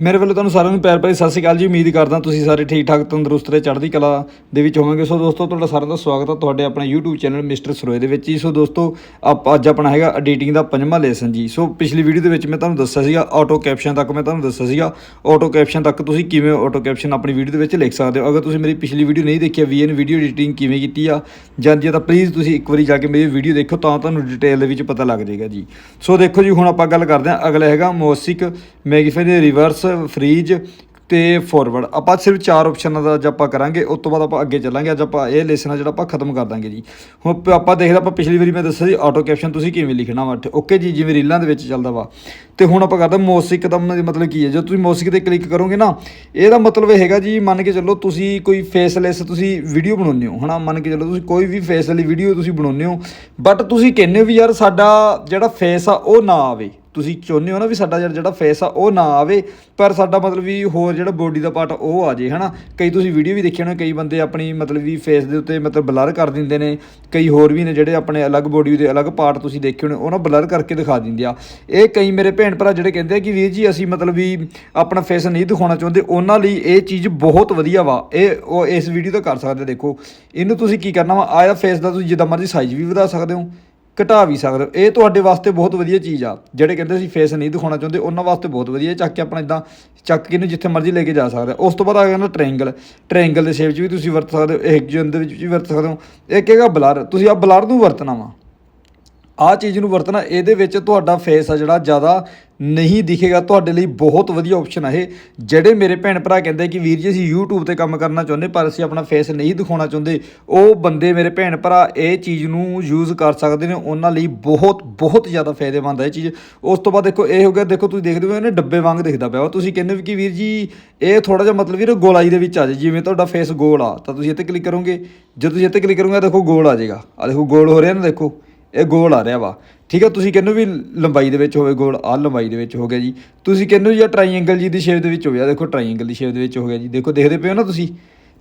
ਮੇਰੇ ਵੱਲੋਂ ਤੁਹਾਨੂੰ ਸਾਰਿਆਂ ਨੂੰ ਪਿਆਰ ਭਰੀ ਸਤਿ ਸ਼੍ਰੀ ਅਕਾਲ ਜੀ। ਉਮੀਦ ਕਰਦਾ ਤੁਸੀਂ ਸਾਰੇ ਠੀਕ ਠਾਕ, ਤੰਦਰੁਸਤ ਤੇ ਚੜ੍ਹਦੀ ਕਲਾ ਦੇ ਵਿੱਚ ਹੋਵੋਗੇ। ਸੋ ਦੋਸਤੋ, ਤੁਹਾਡਾ ਸਾਰਿਆਂ ਦਾ ਸਵਾਗਤ ਹੈ ਤੁਹਾਡੇ ਆਪਣੇ YouTube ਚੈਨਲ ਮਿਸਟਰ ਸਰੋਏ ਦੇ ਵਿੱਚ ਜੀ। ਸੋ ਦੋਸਤੋ, ਆਪ ਅੱਜ ਆਪਣਾ ਹੈਗਾ ਐਡੀਟਿੰਗ ਦਾ ਪੰਜਵਾਂ ਲੈਸਨ ਜੀ। ਸੋ ਪਿਛਲੀ ਵੀਡੀਓ ਦੇ ਵਿੱਚ ਮੈਂ ਤੁਹਾਨੂੰ ਦੱਸਿਆ ਸੀਗਾ ਆਟੋ ਕੈਪਸ਼ਨ ਤੱਕ ਮੈਂ ਤੁਹਾਨੂੰ ਦੱਸਿਆ ਸੀਗਾ। ਆਟੋ ਕੈਪਸ਼ਨ ਤੱਕ ਤੁਸੀਂ ਕਿਵੇਂ ਆਟੋ ਕੈਪਸ਼ਨ ਆਪਣੀ ਵੀਡੀਓ ਦੇ ਵਿੱਚ ਲਿਖ ਸਕਦੇ ਹੋ? ਅਗਰ ਤੁਸੀਂ ਮੇਰੀ ਪਿਛਲੀ ਵੀਡੀਓ ਨਹੀਂ ਦੇਖੀ ਵੀਐਨ ਵੀਡੀਓ ਐਡੀਟਿੰਗ ਕਿਵੇਂ ਕੀਤੀ ਆ, ਜਾਂਦੀ ਆ, ਤਾਂ ਪਲੀਜ਼ ਤੁਸੀਂ ਇੱਕ ਵਾਰੀ ਜਾ ਕੇ ਮੇਰੀ ਵੀਡੀਓ ਦੇਖੋ, ਤਾਂ ਤੁਹਾਨੂੰ ਡਿਟੇਲ ਦੇ ਵਿੱਚ ਪਤਾ ਲੱਗ ਜਾਏਗਾ ਜੀ। ਸੋ ਦੇਖੋ ਜੀ, ਹੁਣ ਆਪਾਂ ਗੱਲ ਕਰਦੇ ਹਾਂ। ਅਗਲਾ ਹੈਗਾ ਮੋਸਿਕ ਮੈਗੀਫਾਈ ਦੇ ਰਿਵਰਸ ਫ੍ਰੀਜ ਤੇ ਫਾਰਵਰਡ ਆਪਾਂ ਸਿਰਫ ਚਾਰ ਆਪਸ਼ਨਾਂ ਦਾ ਅੱਜ ਆਪਾਂ ਕਰਾਂਗੇ, ਉਸ ਤੋਂ ਬਾਅਦ ਆਪਾਂ ਅੱਗੇ ਚੱਲਾਂਗੇ। ਅੱਜ ਆਪਾਂ ਇਹ ਲੈਸਨ ਆ ਜਿਹੜਾ ਆਪਾਂ ਖਤਮ ਕਰ ਦਾਂਗੇ ਜੀ। ਹੁਣ ਪ- ਆਪਾਂ ਦੇਖਦੇ ਆਪਾਂ ਪਿਛਲੀ ਵਾਰੀ ਮੈਂ ਦੱਸਿਆ ਸੀ ਆਟੋ ਕੈਪਸ਼ਨ ਤੁਸੀਂ ਕਿਵੇਂ ਲਿਖਣਾ ਵਾ ਓਕੇ ਜੀ, ਜਿਵੇਂ ਰੀਲਾਂ ਦੇ ਵਿੱਚ ਚੱਲਦਾ ਵਾ। ਤੇ ਹੁਣ ਆਪਾਂ ਕਰਦੇ ਮੋਸਿਕ ਦਾ ਮਤਲਬ ਕੀ ਹੈ? ਜਦੋਂ ਤੁਸੀਂ ਮੋਸਿਕ ਤੇ ਕਲਿੱਕ ਕਰੋਗੇ ਨਾ, ਇਹਦਾ ਮਤਲਬ ਇਹ ਹੈਗਾ ਜੀ, ਮੰਨ ਕੇ ਚੱਲੋ ਤੁਸੀਂ ਕੋਈ ਫੇਸਲੈਸ ਤੁਸੀਂ ਵੀਡੀਓ ਬਣਾਉਂਦੇ ਹੋ। ਹਨਾ, ਮੰਨ ਕੇ ਚੱਲੋ ਤੁਸੀਂ ਕੋਈ ਵੀ ਫੇਸ ਵਾਲੀ ਵੀਡੀਓ ਤੁਸੀਂ ਬਣਾਉਂਦੇ ਹੋ। ਬਟ ਤੁਸੀਂ ਕਹਿੰਦੇ ਹੋ ਵੀ ਯਾਰ ਸਾਡਾ ਜਿਹੜਾ ਫੇਸ ਆ, ਉਹ ਨਾ ਆਵੇ। ਤੁਸੀਂ ਚਾਹੁੰਦੇ ਹੋ ਨਾ ਵੀ ਸਾਡਾ ਜਿਹੜਾ- ਜਿਹੜਾ ਫੇਸ ਆ, ਉਹ ਨਾ ਆਵੇ, ਪਰ ਸਾਡਾ ਮਤਲਬ ਵੀ ਹੋਰ ਜਿਹੜਾ ਬੋਡੀ ਦਾ ਪਾਰਟ ਉਹ ਆ ਜੇ, ਹਨਾ? ਕਈ ਤੁਸੀਂ ਵੀਡੀਓ ਵੀ ਦੇਖੀ ਹੋਣੀ ਕਈ ਬੰਦੇ ਆਪਣੀ ਮਤਲਬ ਵੀ ਫੇਸ ਦੇ ਉੱਤੇ ਮਤਲਬ ਬਲਰ ਕਰ ਦਿੰਦੇ ਨੇ, ਕਈ ਹੋਰ ਵੀ ਨੇ ਜਿਹੜੇ ਆਪਣੇ ਅਲੱਗ ਬੋਡੀ ਦੇ ਅਲੱਗ ਪਾਰਟ ਤੁਸੀਂ ਦੇਖੇ ਹੋਣੇ ਉਹਨਾਂ ਬਲਰ ਕਰਕੇ ਦਿਖਾ ਦਿੰਦੇ ਆ। ਇਹ ਕਈ ਮੇਰੇ ਭੈਣ ਭਰਾ ਜਿਹੜੇ ਕਹਿੰਦੇ ਆ ਕਿ ਵੀਰ ਜੀ, ਅਸੀਂ ਮਤਲਬ ਵੀ ਆਪਣਾ ਫੇਸ ਨਹੀਂ ਦਿਖਾਉਣਾ ਚਾਹੁੰਦੇ, ਉਹਨਾਂ ਲਈ ਇਹ ਚੀਜ਼ ਬਹੁਤ ਵਧੀਆ ਵਾ। ਇਹ, ਉਹ ਇਸ ਵੀਡੀਓ ਤੋਂ ਕਰ ਸਕਦੇ ਦੇਖੋ। ਇਹਨੂੰ ਤੁਸੀਂ ਕੀ ਕਰਨਾ ਵਾ? ਆਇਆ ਫੇਸ ਦਾ ਤੁਸੀਂ ਜਿੱਦਾਂ ਮਰਜ਼ੀ ਸਾਈਜ਼ ਵੀ ਵਧਾ ਸਕਦੇ ਹੋ। ਘਟਾ ਵੀ ਸਕਦੇ। ਹੋ ਇਹ ਤੁਹਾਡੇ ਵਾਸਤੇ ਬਹੁਤ ਵਧੀਆ ਚੀਜ਼ ਆ। ਜਿਹੜੇ ਕਹਿੰਦੇ ਸੀ ਫੇਸ ਨਹੀਂ ਦਿਖਾਉਣਾ ਚਾਹੁੰਦੇ, ਉਹਨਾਂ ਵਾਸਤੇ ਬਹੁਤ ਵਧੀਆ ਚੱਕ ਕੇ ਆਪਣਾ ਇਦਾਂ ਚੱਕ ਕੇ ਇਹਨੂੰ ਜਿੱਥੇ ਮਰਜ਼ੀ ਲੈ ਕੇ ਜਾ ਸਕਦੇ। ਹੋ। ਉਸ ਤੋਂ ਬਾਅਦ ਆ ਗਿਆ ਨਾ ਟ੍ਰਾਇੰਗਲ ਟ੍ਰਾਇੰਗਲ ਦੇ ਸ਼ੇਪ 'ਚ ਵੀ ਤੁਸੀਂ ਵਰਤ ਸਕਦੇ ਹੋ ਇੱਕ ਜਨ ਦੇ ਵਿੱਚ ਵੀ ਵਰਤ ਸਕਦੇ ਹੋ। ਇੱਕ ਹੈਗਾ ਬਲਰ। ਤੁਸੀਂ ਆ ਬਲਰ ਨੂੰ ਵਰਤਣਾ ਵਾ। ਆ ਚੀਜ਼ ਨੂੰ ਵਰਤਣਾ, ਇਹਦੇ ਵਿੱਚ ਤੁਹਾਡਾ ਫੇਸ ਆ ਜਿਹੜਾ ਜ਼ਿਆਦਾ ਨਹੀਂ ਦਿਖੇਗਾ। ਤੁਹਾਡੇ ਲਈ ਬਹੁਤ ਵਧੀਆ ਆਪਸ਼ਨ ਆ ਇਹ। ਜਿਹੜੇ ਮੇਰੇ ਭੈਣ ਭਰਾ ਕਹਿੰਦੇ ਕਿ ਵੀਰ ਜੀ, ਅਸੀਂ YouTube ਤੇ ਕੰਮ ਕਰਨਾ ਚਾਹੁੰਦੇ, ਪਰ ਅਸੀਂ ਆਪਣਾ ਫੇਸ ਨਹੀਂ ਦਿਖਾਉਣਾ ਚਾਹੁੰਦੇ, ਉਹ ਬੰਦੇ ਮੇਰੇ ਭੈਣ ਭਰਾ ਇਹ ਚੀਜ਼ ਨੂੰ ਯੂਜ਼ ਕਰ ਸਕਦੇ ਨੇ। ਉਹਨਾਂ ਲਈ ਬਹੁਤ ਬਹੁਤ ਜ਼ਿਆਦਾ ਫਾਇਦੇਮੰਦ ਹੈ ਇਹ ਚੀਜ਼। ਉਸ ਤੋਂ ਬਾਅਦ ਦੇਖੋ, ਇਹ ਹੋ ਗਿਆ, ਦੇਖੋ, ਤੁਸੀਂ ਦੇਖਦੇ ਹੋ, ਇਹਨੇ ਡੱਬੇ ਵਾਂਗ ਦਿਖਦਾ ਪਿਆ। ਵਾ ਤੁਸੀਂ ਕਹਿੰਦੇ ਹੋ ਕਿ ਵੀਰ ਜੀ, ਇਹ ਥੋੜਾ ਜਿਹਾ ਮਤਲਬ ਵੀਰ ਗੋਲਾਈ ਦੇ ਵਿੱਚ ਆ ਜਾਏ। ਜਿਵੇਂ ਤੁਹਾਡਾ ਫੇਸ ਗੋਲ ਆ, ਤਾਂ ਤੁਸੀਂ ਇੱਥੇ ਕਲਿੱਕ ਕਰੋਗੇ। ਜਦੋਂ ਤੁਸੀਂ ਇੱਥੇ ਕਲਿੱਕ ਕਰੋਗੇ, ਦੇਖੋ, ਗੋਲ ਆ ਜਾਏਗਾ। ਆ ਦੇਖੋ, ਗੋਲ ਹੋ ਰਿਹਾ ਨਾ, ਦੇਖੋ। ਇਹ ਗੋਲ ਆ ਰਿਹਾ ਵਾ। ਠੀਕ ਆ, ਤੁਸੀਂ ਕਹਿੰਦੇ ਵੀ ਲੰਬਾਈ ਦੇ ਵਿੱਚ ਹੋਵੇ, ਗੋਲ ਆ ਲੰਬਾਈ ਦੇ ਵਿੱਚ ਹੋ ਗਿਆ ਜੀ। ਤੁਸੀਂ ਕਹਿੰਦੇ ਹੋ ਜਾਂ ਟ੍ਰਾਇੰਗਲ ਜੀ ਦੀ ਸ਼ੇਪ ਦੇ ਵਿੱਚ ਹੋਵੇ ਆ ਦੇਖੋ ਟ੍ਰਾਇੰਗਲ ਦੀ ਸ਼ੇਪ ਦੇ ਵਿੱਚ ਹੋ ਗਿਆ ਜੀ। ਦੇਖੋ, ਦੇਖਦੇ ਪਏ ਹੋ ਨਾ ਤੁਸੀਂ?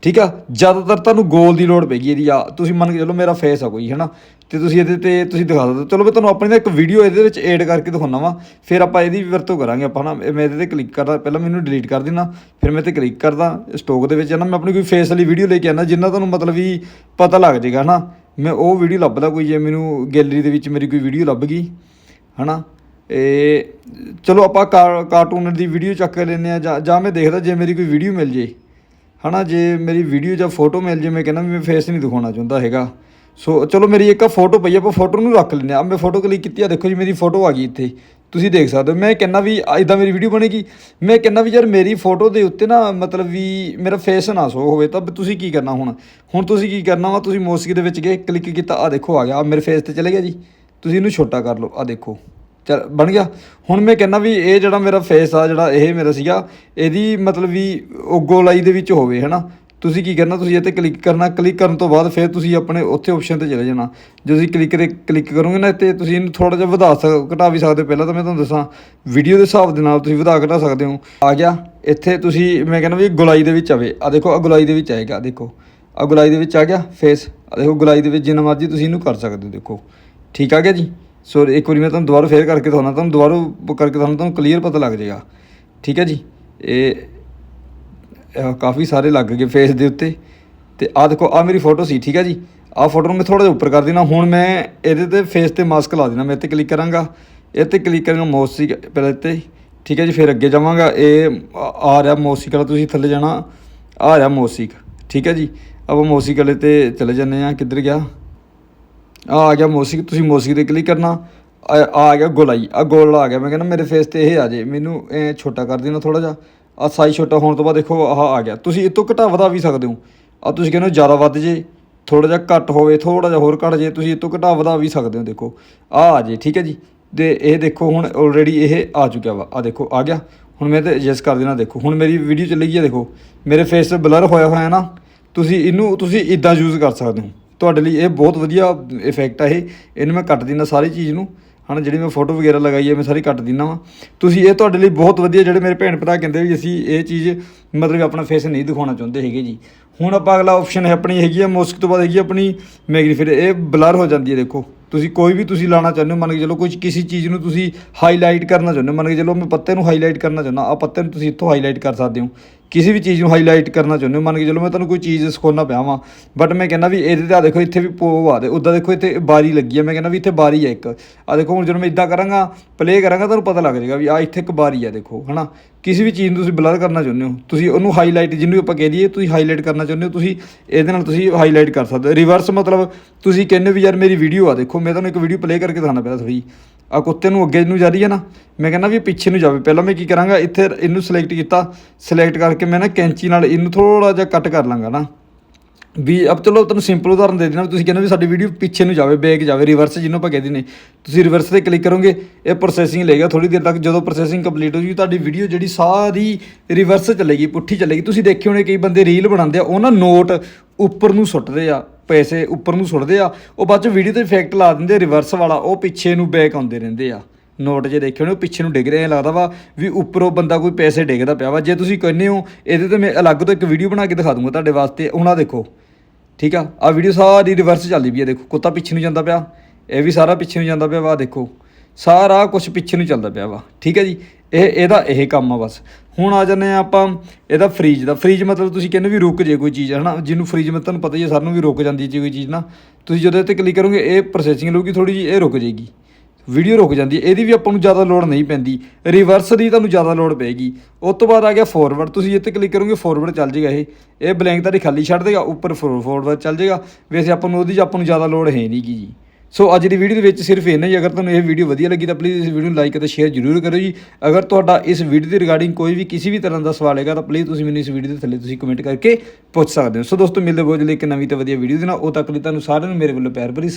ਠੀਕ ਆ, ਜ਼ਿਆਦਾਤਰ ਤੁਹਾਨੂੰ ਗੋਲ ਦੀ ਲੋੜ ਪੈਗੀ ਇਹਦੀ। ਆ, ਤੁਸੀਂ ਮੰਨ ਕੇ ਚਲੋ ਮੇਰਾ ਫੇਸ ਆ ਕੋਈ, ਹੈਨਾ? ਤੇ ਤੁਸੀਂ ਇਹਦੇ ਤੇ ਤੁਸੀਂ ਦਿਖਾ ਦਿਓ। ਚਲੋ, ਮੈਂ ਤੁਹਾਨੂੰ ਆਪਣੀ ਦਾ ਇੱਕ ਵੀਡੀਓ ਇਹਦੇ ਵਿੱਚ ਐਡ ਕਰਕੇ ਦਿਖਾਉਣਾ ਵਾ। ਫਿਰ ਆਪਾਂ ਇਹਦੀ ਵੀ ਵਰਤੋਂ ਕਰਾਂਗੇ ਆਪਾਂ ਨਾ ਇਹ ਮੈਂ ਇਹਦੇ ਤੇ ਕਲਿੱਕ ਕਰਦਾ, ਪਹਿਲਾਂ ਮੈਨੂੰ ਡਿਲੀਟ ਕਰ ਦੇਣਾ। ਫਿਰ ਮੈਂ ਤੇ ਕਲਿੱਕ ਕਰਦਾ ਸਟੋਕ ਦੇ ਵਿੱਚ ਨਾ ਮੈਂ ਆਪਣੀ ਕੋਈ ਫੇਸ ਵਾਲੀ ਵੀਡੀਓ ਲੈ ਕੇ ਆਣਾ ਜਿੰਨਾ ਤੁਹਾਨੂੰ ਮਤਲਬ ਵੀ ਪਤਾ ਲੱਗ ਜਾਏਗਾ ਨਾ ਮੈਂ ਉਹ ਵੀਡੀਓ ਲੱਭਦਾ ਕੋਈ ਜੇ ਮੈਨੂੰ ਗੈਲਰੀ ਦੇ ਵਿੱਚ ਮੇਰੀ ਕੋਈ ਵੀਡੀਓ ਲੱਭ ਗਈ, ਹਨਾ? ਇਹ ਚਲੋ ਆਪਾਂ ਕਾ- ਕਾਰਟੂਨ ਦੀ ਵੀਡੀਓ ਚੱਕ ਕੇ ਲੈਂਦੇ ਆ ਜਾਂ ਮੈਂ ਦੇਖਦਾ ਜੇ ਮੇਰੀ ਕੋਈ ਵੀਡੀਓ ਮਿਲ ਜੇ, ਹਨਾ? ਜੇ ਮੇਰੀ ਵੀਡੀਓ ਜਾਂ ਫੋਟੋ ਮਿਲ ਜੇ, ਮੈਂ ਕਹਿੰਦਾ ਮੈਂ ਫੇਸ ਨਹੀਂ ਦਿਖਾਉਣਾ ਚਾਹੁੰਦਾ ਹੈਗਾ। ਸੋ ਚਲੋ ਮੇਰੀ ਇੱਕ ਫੋਟੋ ਪਈ ਆਪਾਂ ਫੋਟੋ ਨੂੰ ਰੱਖ ਲੈਂਦੇ ਆ ਮੈਂ ਫੋਟੋ ਕਲਿੱਕ ਕੀਤੀ ਆ, ਦੇਖੋ ਜੀ, ਮੇਰੀ ਫੋਟੋ ਆ ਗਈ ਇੱਥੇ। ਤੁਸੀਂ ਦੇਖ ਸਕਦੇ ਹੋ, ਮੈਂ ਕਹਿੰਦਾ ਵੀ ਇਦਾਂ ਮੇਰੀ ਵੀਡੀਓ ਬਣੇਗੀ। ਮੈਂ ਕਹਿੰਦਾ ਵੀ ਯਾਰ ਮੇਰੀ ਫੋਟੋ ਦੇ ਉੱਤੇ ਨਾ ਮਤਲਬ ਵੀ ਮੇਰਾ ਫੇਸ ਨਾ ਸ਼ੋ ਹੋਵੇ, ਤਾਂ ਤੁਸੀਂ ਕੀ ਕਰਨਾ ਹੁਣ? ਹੁਣ ਤੁਸੀਂ ਕੀ ਕਰਨਾ ਵਾ? ਤੁਸੀਂ ਮੋਸਿਕ ਦੇ ਵਿੱਚ ਗਏ ਕਲਿੱਕ ਕੀਤਾ ਆ ਦੇਖੋ, ਆ ਗਿਆ। ਆ ਮੇਰੇ ਫੇਸ ਤੇ ਚਲੇ ਗਿਆ ਜੀ। ਤੁਸੀਂ ਇਹਨੂੰ ਛੋਟਾ ਕਰ ਲਓ ਆ ਦੇਖੋ। ਚਲ, ਬਣ ਗਿਆ। ਹੁਣ ਮੈਂ ਕਹਿੰਦਾ ਵੀ ਇਹ ਜਿਹੜਾ ਮੇਰਾ ਫੇਸ ਆ, ਜਿਹੜਾ ਇਹ ਮੇਰਾ ਸੀਗਾ, ਇਹਦੀ ਮਤਲਬ ਵੀ ਉਹ ਗੋਲਾਈ ਦੇ ਵਿੱਚ ਹੋਵੇ, ਹਨਾ? ਤੁਸੀਂ ਕੀ ਕਰਨਾ? ਤੁਸੀਂ ਇੱਥੇ ਕਲਿੱਕ ਕਰਨਾ ਕਲਿੱਕ ਕਰਨ ਤੋਂ ਬਾਅਦ ਫਿਰ ਤੁਸੀਂ ਆਪਣੇ ਉੱਥੇ ਆਪਸ਼ਨ ਤੇ ਚਲੇ ਜਾਣਾ। ਜੇ ਤੁਸੀਂ ਕਲਿੱਕ ਤੇ ਕਲਿੱਕ ਕਰੋਗੇ ਨਾ ਇੱਥੇ, ਤੁਸੀਂ ਇਹਨੂੰ ਥੋੜਾ ਜਿਹਾ ਵਧਾ ਸਕ, ਘਟਾ ਵੀ ਸਕਦੇ ਹੋ। ਪਹਿਲਾਂ ਤਾਂ ਮੈਂ ਤੁਹਾਨੂੰ ਦੱਸਾਂ ਵੀਡੀਓ ਦੇ ਹਿਸਾਬ ਦੇ ਨਾਲ ਤੁਸੀਂ ਵਧਾ ਘਟਾ ਸਕਦੇ ਹੋ। ਆ ਗਿਆ, ਇੱਥੇ ਤੁਸੀਂ, ਮੈਂ ਕਹਿੰਦਾ ਵੀ ਗੁਲਾਈ ਦੇ ਵਿੱਚ ਆਵੇ। ਆ ਦੇਖੋ ਆ ਗੁਲਾਈ ਦੇ ਵਿੱਚ ਆਏਗਾ, ਦੇਖੋ। ਆ ਗੁਲਾਈ ਦੇ ਵਿੱਚ ਆ ਗਿਆ ਫੇਸ ਆ ਦੇਖੋ, ਗੁਲਾਈ ਦੇ ਵਿੱਚ ਜਿੰਨਾ ਮਰਜ਼ੀ ਤੁਸੀਂ ਇਹਨੂੰ ਕਰ ਸਕਦੇ ਹੋ, ਦੇਖੋ। ਠੀਕ ਆ ਗਿਆ ਜੀ? ਸੋ ਇੱਕ ਵਾਰੀ ਮੈਂ ਤੁਹਾਨੂੰ ਦੁਬਾਰਾ ਫੇਰ ਕਰਕੇ ਦਿਖਾਉਣਾ, ਤੁਹਾਨੂੰ ਦੁਬਾਰਾ ਕਰਕੇ ਤੁਹਾਨੂੰ ਤੁਹਾਨੂੰ ਕਲੀਅਰ ਪਤਾ ਲੱਗ ਜਾਏਗਾ। ਠੀਕ ਹੈ ਜੀ? ਇਹ ਕਾਫੀ ਸਾਰੇ ਲੱਗ ਗਏ ਫੇਸ ਦੇ ਉੱਤੇ। ਤੇ ਆ ਦੇਖੋ ਆ ਮੇਰੀ ਫੋਟੋ ਸੀ, ਠੀਕ ਹੈ ਜੀ? ਆ ਫੋਟੋ ਨੂੰ ਮੈਂ ਥੋੜਾ ਜਿਹਾ ਉੱਪਰ ਕਰ ਦੇਣਾ ਹੁਣ ਮੈਂ ਇਹਦੇ ਤੇ ਫੇਸ ਤੇ ਮਾਸਕ ਲਾ ਦੇਣਾ ਮੈਂ ਤੇ ਕਲਿੱਕ ਕਰਾਂਗਾ। ਇਹ ਤੇ ਕਲਿੱਕ ਕਰਾਂਗਾ ਮਾਊਸ ਪਹਿਲੇ 'ਤੇ ਠੀਕ ਹੈ ਜੀ, ਫਿਰ ਅੱਗੇ ਜਾਵਾਂਗਾ। ਇਹ ਆ- ਰਿਹਾ ਮੋਸਿਕ ਵਾਲਾ ਤੁਸੀਂ ਥੱਲੇ ਜਾਣਾ। ਆ ਰਿਹਾ ਮੋਸਿਕ ਠੀਕ ਹੈ ਜੀ? ਆਪਾਂ ਮੋਸਿਕ ਵਾਲੇ ਤੇ ਚਲੇ ਜਾਂਦੇ ਆ ਕਿੱਧਰ ਗਿਆ? ਆ ਆ ਗਿਆ ਮੋਸਿਕ ਤੁਸੀਂ ਮੋਸਿਕ ਤੇ ਕਲਿੱਕ ਕਰਨਾ। ਆ ਗਿਆ ਗੋਲਾਈ। ਆ ਗੋਲ ਆ ਗਿਆ। ਮੈਂ ਕਹਿੰਦਾ ਮੇਰੇ ਫੇਸ ਤੇ ਇਹ ਆ ਜੇ। ਮੈਨੂੰ ਇਹ ਛੋਟਾ ਕਰ ਦੇਣਾ ਥੋੜਾ ਜਿਹਾ। ਆ ਸਾਈਜ਼ ਛੋਟਾ ਹੋਣ ਤੋਂ ਬਾਅਦ ਦੇਖੋ ਆਹ ਆ ਗਿਆ। ਤੁਸੀਂ ਇਹ ਤੋਂ ਘਟਾ ਵਧਾ ਵੀ ਸਕਦੇ ਹੋ। ਆ ਤੁਸੀਂ ਕਹਿੰਦੇ ਹੋ ਜ਼ਿਆਦਾ ਵੱਧ ਜੇ ਥੋੜਾ ਜਿਹਾ ਘੱਟ ਹੋਵੇ ਥੋੜਾ ਜਿਹਾ ਹੋਰ ਘੱਟ ਜੇ, ਤੁਸੀਂ ਇਹ ਤੋਂ ਘਟਾ ਵਧਾ ਵੀ ਸਕਦੇ ਹੋ ਦੇਖੋ। ਆ ਆ ਜੇ, ਠੀਕ ਹੈ ਜੀ। ਤੇ ਇਹ ਦੇਖੋ ਹੁਣ ਆਲਰੇਡੀ ਇਹ ਆ ਚੁੱਕਿਆ ਵਾ। ਆ ਦੇਖੋ, ਆ ਗਿਆ। ਹੁਣ ਮੈਂ ਤੇ ਐਡਜਸਟ ਕਰ ਦੇਣਾ ਦੇਖੋ, ਹੁਣ ਮੇਰੀ ਵੀਡੀਓ ਚੱਲੀ ਗਈ ਹੈ ਦੇਖੋ। ਮੇਰੇ ਫੇਸ ਤੇ ਬਲਰ ਹੋਇਆ ਹੋਇਆ ਹੈ ਨਾ, ਤੁਸੀਂ ਇਹਨੂੰ, ਤੁਸੀਂ ਇਦਾਂ ਯੂਜ਼ ਕਰ ਸਕਦੇ ਹੋ। ਤੁਹਾਡੇ ਲਈ ਇਹ ਬਹੁਤ ਵਧੀਆ ਇਫੈਕਟ ਆ ਇਹ। ਇਹਨੂੰ ਮੈਂ ਕੱਟ ਦਿੰਦਾ ਸਾਰੀ ਚੀਜ਼ ਨੂੰ। ਹਨਾ, ਜਿਹੜੀ ਮੈਂ ਫੋਟੋ ਵਗੈਰਾ ਲਗਾਈ ਹੈ ਮੈਂ ਸਾਰੀ ਕੱਟ ਦਿੰਦਾ ਵਾਂ। ਤੁਸੀਂ ਇਹ ਤੁਹਾਡੇ ਲਈ ਬਹੁਤ ਵਧੀਆ, ਜਿਹੜੇ ਮੇਰੇ ਭੈਣ ਭਰਾ ਕਹਿੰਦੇ ਵੀ ਅਸੀਂ ਇਹ ਚੀਜ਼ ਮਤਲਬ ਆਪਣਾ ਫੇਸ ਨਹੀਂ ਦਿਖਾਉਣਾ ਚਾਹੁੰਦੇ ਹੈਗੇ ਜੀ। ਹੁਣ ਆਪਾਂ ਅਗਲਾ ਆਪਸ਼ਨ ਹੈ ਆਪਣੀ ਹੈਗੀ ਆ ਮੋਸਕ ਤੋਂ ਬਾਅਦ ਹੈਗੀ ਆ ਆਪਣੀ ਮੈਗਨੀਫਾਇਰ ਇਹ ਬਲਰ ਹੋ ਜਾਂਦੀ ਹੈ ਦੇਖੋ। ਤੁਸੀਂ ਕੋਈ ਵੀ ਤੁਸੀਂ ਲਾਣਾ ਚਾਹੁੰਦੇ ਹੋ, ਮੰਨ ਕੇ ਚਲੋ ਕੁਝ ਕਿਸੇ ਚੀਜ਼ ਨੂੰ ਤੁਸੀਂ ਹਾਈਲਾਈਟ ਕਰਨਾ ਚਾਹੁੰਦੇ ਹੋ, ਮੰਨ ਕੇ ਚਲੋ ਮੈਂ ਪੱਤੇ ਨੂੰ ਹਾਈਲਾਈਟ ਕਰਨਾ ਚਾਹੁੰਦਾ ਆ ਪੱਤੇ ਨੂੰ ਤੁਸੀਂ ਇੱਥੋਂ ਹਾਈਲਾਈਟ ਕਰ ਸਕਦੇ ਹੋ। ਕਿਸੇ ਵੀ ਚੀਜ਼ ਨੂੰ ਹਾਈਲਾਈਟ ਕਰਨਾ ਚਾਹੁੰਦੇ ਹੋ, ਮੰਨ ਕੇ ਚਲੋ ਮੈਂ ਤੁਹਾਨੂੰ ਕੋਈ ਚੀਜ਼ ਸਿਖਾਉਣਾ ਪਿਆ ਵਾਂ ਬਟ ਮੈਂ ਕਹਿੰਦਾ ਵੀ ਇਹਦੇ ਤੇ ਆ ਦੇਖੋ, ਇੱਥੇ ਵੀ ਪੋ ਆ ਦੇ ਉੱਦਾਂ ਦੇਖੋ, ਇੱਥੇ ਬਾਰੀ ਲੱਗੀ ਆ, ਮੈਂ ਕਹਿੰਦਾ ਵੀ ਇੱਥੇ ਬਾਰੀ ਹੈ ਇੱਕ। ਆ ਦੇਖੋ, ਹੁਣ ਜਦੋਂ ਮੈਂ ਇਦਾਂ ਕਰਾਂਗਾ ਪਲੇ ਕਰਾਂਗਾ, ਤੁਹਾਨੂੰ ਪਤਾ ਲੱਗ ਜਾਏਗਾ ਵੀ ਆ ਇੱਥੇ ਇੱਕ ਬਾਰੀ ਆ ਦੇਖੋ, ਹਨਾ? ਕਿਸੇ ਵੀ ਚੀਜ਼ ਨੂੰ ਤੁਸੀਂ ਬਲਰ ਕਰਨਾ ਚਾਹੁੰਦੇ ਹੋ, ਤੁਸੀਂ ਉਹਨੂੰ ਹਾਈਲਾਈਟ ਜਿਹਨੂੰ ਆਪਾਂ ਕਹਿ ਦਈਏ, ਤੁਸੀਂ ਹਾਈਲਾਈਟ ਕਰਨਾ ਚਾਹੁੰਦੇ ਹੋ, ਤੁਸੀਂ ਇਹਦੇ ਨਾਲ ਤੁਸੀਂ ਹਾਈਲਾਈਟ ਕਰ ਸਕਦੇ ਹੋ। ਰਿਵਰਸ ਮਤਲਬ ਤੁਸੀਂ ਕਹਿੰਦੇ ਹੋ ਵੀ ਯਾਰ ਮੇਰੀ ਵੀਡੀਓ ਆ ਦੇਖੋ, ਮੈਂ ਤੁਹਾਨੂੰ ਇੱਕ ਵੀਡੀਓ ਪਲੇ ਕਰਕੇ ਦਿਖਾਉਣਾ ਪਿਆ ਥੋੜੀ ਆ ਕੁੱਤੇ ਨੂੰ ਅੱਗੇ ਨੂੰ ਜਾ ਰਹੀ ਹੈ ਨਾ, ਮੈਂ ਕਹਿੰਦਾ ਵੀ ਪਿੱਛੇ ਨੂੰ ਜਾਵੇ। ਪਹਿਲਾਂ ਮੈਂ ਕੀ ਕਰਾਂਗਾ, ਇੱਥੇ ਇਹਨੂੰ ਸਿਲੈਕਟ ਕੀਤਾ। ਸਿਲੈਕਟ ਕਰਕੇ ਮੈਂ ਨਾ ਕੈਂਚੀ ਨਾਲ ਇਹਨੂੰ ਥੋੜਾ ਜਿਹਾ ਕੱਟ ਕਰ ਲਾਂਗਾ ਨਾ। ਵੀ ਅਬ ਚਲੋ ਤੁਹਾਨੂੰ ਸਿੰਪਲ ਉਦਾਹਰਨ ਦੇ ਦੇਣਾ ਤੁਸੀਂ ਕਹਿੰਦੇ ਵੀ ਸਾਡੀ ਵੀਡੀਓ ਪਿੱਛੇ ਨੂੰ ਜਾਵੇ, ਬੈਕ ਜਾਵੇ ਰਿਵਰਸ ਜਿਹਨੂੰ ਆਪਾਂ ਕਹਿੰਦੇ ਨੇ। ਤੁਸੀਂ ਰਿਵਰਸ ਤੇ ਕਲਿੱਕ ਕਰੋਗੇ, ਇਹ ਪ੍ਰੋਸੈਸਿੰਗ ਲਏਗਾ ਥੋੜੀ ਦੇਰ ਤੱਕ। ਜਦੋਂ ਪ੍ਰੋਸੈਸਿੰਗ ਕੰਪਲੀਟ ਹੋ ਜੂਗੀ, ਤੁਹਾਡੀ ਵੀਡੀਓ ਜਿਹੜੀ ਸਾਰੀ ਰਿਵਰਸ ਚੱਲੇਗੀ, ਪੁੱਠੀ ਚੱਲੇਗੀ। ਤੁਸੀਂ ਦੇਖੇ ਹੋਣੇ ਕਈ ਬੰਦੇ ਰੀਲ ਬਣਾਉਂਦੇ ਆ, ਉਹ ਨਾ ਨੋਟ ਉੱਪਰ ਨੂੰ ਸੁੱਟਦੇ ਆ। ਪੈਸੇ ਉੱਪਰ ਨੂੰ ਸੁੱਟਦੇ ਆ, ਉਹ ਬਾਅਦ ਚ ਵੀਡੀਓ ਤੇ ਇਫੈਕਟ ਲਾ ਦਿੰਦੇ ਰਿਵਰਸ ਵਾਲਾ, ਉਹ ਪਿੱਛੇ ਨੂੰ ਬੈਕ ਆਉਂਦੇ ਰਹਿੰਦੇ ਆ। ਨੋਟ ਜੇ ਦੇਖੇ ਹੋਣੇ ਉਹ ਪਿੱਛੇ ਨੂੰ ਡਿੱਗ ਰਿਹਾ ਲੱਗਦਾ ਵਾ ਵੀ ਉੱਪਰੋਂ ਬੰਦਾ ਕੋਈ ਪੈਸੇ ਡਿੱਗਦਾ ਪਿਆ ਵਾ। ਜੇ ਤੁਸੀਂ ਕਹਿੰਦੇ ਹੋ, ਇਹਦੇ ਤੇ ਮੈਂ ਅਲੱਗ ਤੋਂ ਇੱਕ ਵੀਡੀਓ ਬਣਾ ਕੇ ਦਿਖਾ ਦੂੰਗਾ ਤੁਹਾਡੇ ਵਾਸਤੇ। ਉਹਨਾਂ ਦੇਖੋ, ਠੀਕ ਆ? ਆ ਵੀਡੀਓ ਸਾਰੀ ਰਿਵਰਸ ਚੱਲਦੀ ਪਈ ਆ, ਦੇਖੋ। ਕੁੱਤਾ ਪਿੱਛੇ ਨੂੰ ਜਾਂਦਾ ਪਿਆ, ਇਹ ਵੀ ਸਾਰਾ ਪਿੱਛੇ ਨੂੰ ਜਾਂਦਾ ਪਿਆ ਵਾ ਦੇਖੋ। ਸਾਰਾ ਕੁਝ ਪਿੱਛੇ ਨੂੰ ਚੱਲਦਾ ਪਿਆ ਵਾ, ਠੀਕ ਹੈ ਜੀ? ਇਹ, ਇਹਦਾ ਇਹ ਕੰਮ ਆ ਬਸ। ਹੁਣ ਆ ਜਾਂਦੇ ਆ ਆਪਾਂ, ਇਹਦਾ ਫ੍ਰੀਜ ਦਾ ਫ੍ਰੀਜ ਮਤਲਬ ਤੁਸੀਂ ਕਹਿੰਦੇ ਵੀ ਰੁਕ ਜੇ ਕੋਈ ਚੀਜ਼, ਹਨਾ? ਜਿਹਨੂੰ ਫ੍ਰੀਜ ਮਤਲਬ ਤੁਹਾਨੂੰ ਪਤਾ ਹੀ ਹੈ ਸਾਰਿਆਂ ਨੂੰ ਵੀ ਰੁਕ ਜਾਂਦੀ ਹੈ ਕੋਈ ਚੀਜ਼ ਨਾ। ਤੁਸੀਂ ਜਦੋਂ ਇਹ ਤੇ ਕਲਿੱਕ ਕਰੋਗੇ, ਇਹ ਪ੍ਰੋਸੈਸਿੰਗ ਲਊਗੀ ਥੋੜੀ ਜਿਹੀ, ਇਹ ਰੁਕ ਜਾਏਗੀ। ਵੀਡੀਓ ਰੁਕ ਜਾਂਦੀ ਹੈ, ਇਹਦੀ ਵੀ ਆਪਾਂ ਨੂੰ ਜ਼ਿਆਦਾ ਲੋਡ ਨਹੀਂ ਪੈਂਦੀ। ਰਿਵਰਸ ਦੀ ਤੁਹਾਨੂੰ ਜ਼ਿਆਦਾ ਲੋਡ ਪਏਗੀ। ਉਸ ਤੋਂ ਬਾਅਦ ਆ ਗਿਆ ਫੋਰਵਰਡ ਤੁਸੀਂ ਇੱਥੇ ਕਲਿੱਕ ਕਰੋਗੇ ਫੋਰਵਰਡ ਚੱਲ ਜਾਏਗਾ ਇਹ। ਇਹ ਬਲੈਂਕ ਤੁਹਾਡੀ ਖਾਲੀ ਛੱਡ ਦੇਗਾ, ਉੱਪਰ ਫੋਰਵਰਡ ਚੱਲ ਜਾਏਗਾ ਵੈਸੇ ਆਪਾਂ ਨੂੰ ਉਹਦੀ ਆਪਾਂ ਨੂੰ ਜ਼ਿਆਦਾ ਲੋਡ ਹੈ ਨਹੀਂ ਗੀ ਜੀ। ਸੋ ਅੱਜ ਦੀ ਵੀਡੀਓ ਦੇ ਵਿੱਚ ਸਿਰਫ ਇੰਨਾ ਹੀ। ਅਗਰ ਤੁਹਾਨੂੰ ਇਹ ਵੀਡੀਓ ਵਧੀਆ ਲੱਗੀ ਤਾਂ ਪਲੀਜ਼ ਇਸ ਵੀਡੀਓ ਨੂੰ ਲਾਈਕ ਅਤੇ ਸ਼ੇਅਰ ਜ਼ਰੂਰ ਕਰੋ ਜੀ। ਅਗਰ ਤੁਹਾਡਾ ਇਸ ਵੀਡੀਓ ਦੇ ਰਿਗਾਰਡਿੰਗ ਕੋਈ ਵੀ ਕਿਸੇ ਵੀ ਤਰ੍ਹਾਂ ਦਾ ਸਵਾਲ ਹੈਗਾ ਤਾਂ ਪਲੀਜ਼ ਤੁਸੀਂ ਮੈਨੂੰ ਇਸ ਵੀਡੀਓ ਦੇ ਥੱਲੇ ਤੁਸੀਂ ਕਮੈਂਟ ਕਰਕੇ ਪੁੱਛ ਸਕਦੇ ਹੋ। ਸੋ ਦੋਸਤੋ, ਮਿਲਦੇ ਬਹੁਤ ਜਲਦੀ ਇੱਕ ਨਵੀਂ ਤੇ ਵਧੀਆ ਵੀਡੀਓ ਦੇ ਨਾਲ। ਉਹ ਤੱਕ ਲਈ ਤੁਹਾਨੂੰ ਸਾਰਿਆਂ ਨੂੰ ਮੇਰੇ ਵੱਲੋਂ ਪਿਆਰ ਭਰੀ